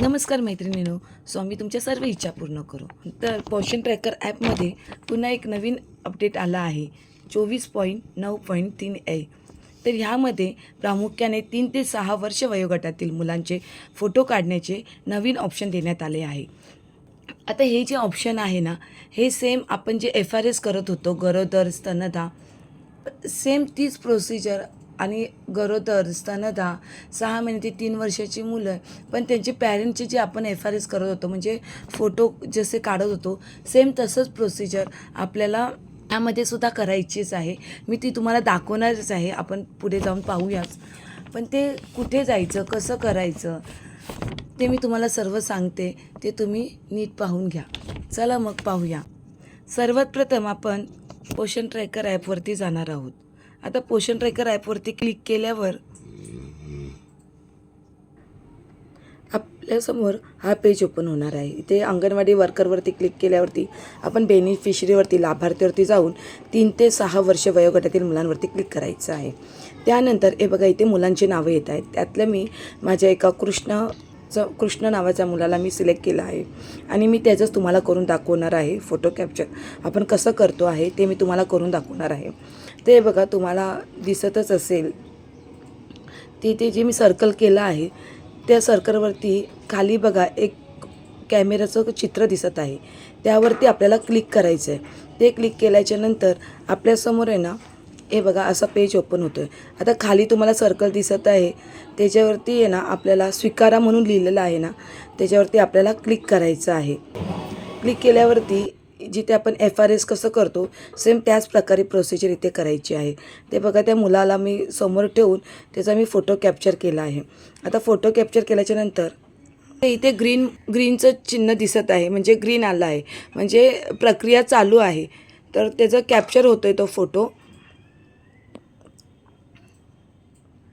नमस्कार मैत्रिणीनो स्वामी तुमच्या सर्व इच्छा पूर्ण करू. तर पोषण ट्रॅकर ॲपमध्ये पुन्हा एक नवीन अपडेट आला आहे चोवीस पॉईंट नऊ पॉईंट तीन ए तर ह्यामध्ये प्रामुख्याने तीन ते सहा वर्ष वयोगटातील मुलांचे फोटो काढण्याचे नवीन ऑप्शन देण्यात आले आहे. आता हे जे ऑप्शन आहे ना हे सेम आपण जे एफ आर एस करत होतो गरोदर स्तनदा सेम तीच प्रोसिजर आणि गरोदर स्तनदा सहा महिने ते तीन वर्षाची मुलं पण त्यांचे पॅरेंटचे जे आपण एफ आर एस करत होतो म्हणजे फोटो जसे काढत होतो सेम तसंच प्रोसिजर आपल्याला यामध्ये सुद्धा करायचीच आहे. मी ती तुम्हाला दाखवणारच आहे. आपण पुढे जाऊन पाहूयाच. पण ते कुठे जायचं कसं करायचं ते मी तुम्हाला सर्व सांगते. ते तुम्ही नीट पाहून घ्या. चला मग पाहूया. सर्वात प्रथम आपण पोषण ट्रॅकर ॲपवरती जाणार आहोत. आता पोषण ट्रेकर ॲपवरती क्लिक केल्यावर आपल्यासमोर हा पेज ओपन होणार आहे. इथे अंगणवाडी वर्करवरती क्लिक केल्यावरती आपण बेनिफिशरीवरती लाभार्थीवरती जाऊन तीन ते सहा वर्ष वयोगटातील मुलांवरती क्लिक करायचं आहे. त्यानंतर हे बघा इथे मुलांची नावं येत आहेत. त्यातलं मी माझ्या एका कृष्ण च कृष्ण नावाच्या मुलाला मी सिलेक्ट केलं आहे. आणि मी त्याचंच तुम्हाला करून दाखवणार आहे. फोटो कॅप्चर आपण कसं करतो आहे ते मी तुम्हाला करून दाखवणार आहे. ते बघा तुम्हाला दिसतच असेल. तिथे जे मी सर्कल केलं आहे त्या सर्कलवरती खाली बघा एक कॅमेऱ्याचं चित्र दिसत आहे. त्यावरती आपल्याला क्लिक करायचं आहे ते क्लिक केल्याच्यानंतर आपल्यासमोर आहे ना हे बघा असा पेज ओपन होतो आहे आता खाली तुम्हाला सर्कल दिसत आहे. त्याच्यावरती आहे ना आपल्याला स्वीकारा म्हणून लिहिलेलं आहे ना त्याच्यावरती आपल्याला क्लिक करायचं आहे. क्लिक केल्यावरती जिथे आपण एफ आर एस कसं करतो सेम त्याच प्रकारे प्रोसिजर इथे करायची आहे. ते बघा त्या मुलाला मी समोर ठेवून त्याचा मी फोटो कॅप्चर केला आहे. आता फोटो कॅप्चर केल्याच्यानंतर इथे ग्रीन ग्रीनचं चिन्ह दिसत आहे म्हणजे ग्रीन आलं आहे. म्हणजे प्रक्रिया चालू आहे. तर त्याचं कॅप्चर होतो आहे तो फोटो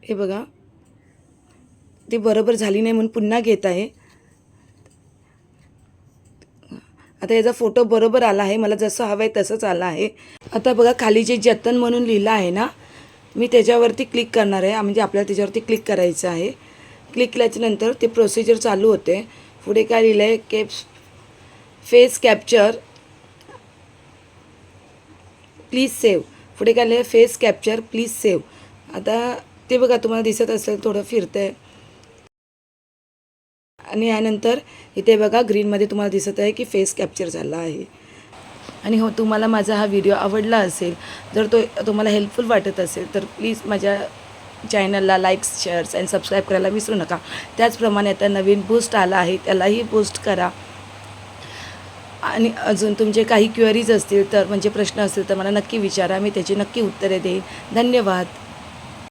हे बघा. ते बरोबर झाली नाही म्हणून पुन्हा घेत आहे. आता याचा फोटो बरोबर आला आहे. मला जसं हवं आहे तसंच आलं आहे. आता बघा खाली जे जतन म्हणून लिहिलं आहे ना मी त्याच्यावरती क्लिक करणार आहे. म्हणजे आपल्याला त्याच्यावरती क्लिक करायचं आहे. क्लिक केल्याच्यानंतर ते प्रोसिजर चालू होते. पुढे काय लिहिलं आहे caps face capture please save पुढे काय लिहिलं फेस कॅप्चर प्लीज सेव्ह आता ते बघा तुम्हाला दिसत असेल थोडं फिरतं आहे आणि यानंतर इथे बघा ग्रीनमध्ये तुम्हाला दिसत आहे की फेस कॅप्चर झाला आहे. आणि हो तुम्हाला माझा हा व्हिडिओ आवडला असेल जर तो तुम्हाला हेल्पफुल वाटत असेल तर प्लीज माझ्या चॅनलला लाईक्स शेअर्स अँड सबस्क्राईब करायला विसरू नका. त्याचप्रमाणे आता नवीन बूस्ट आला आहे त्यालाही बूस्ट करा. आणि अजून तुमचे काही क्वेरीज असतील तर म्हणजे प्रश्न असतील तर मला नक्की विचारा. मी त्याची नक्की उत्तरे देईन. धन्यवाद.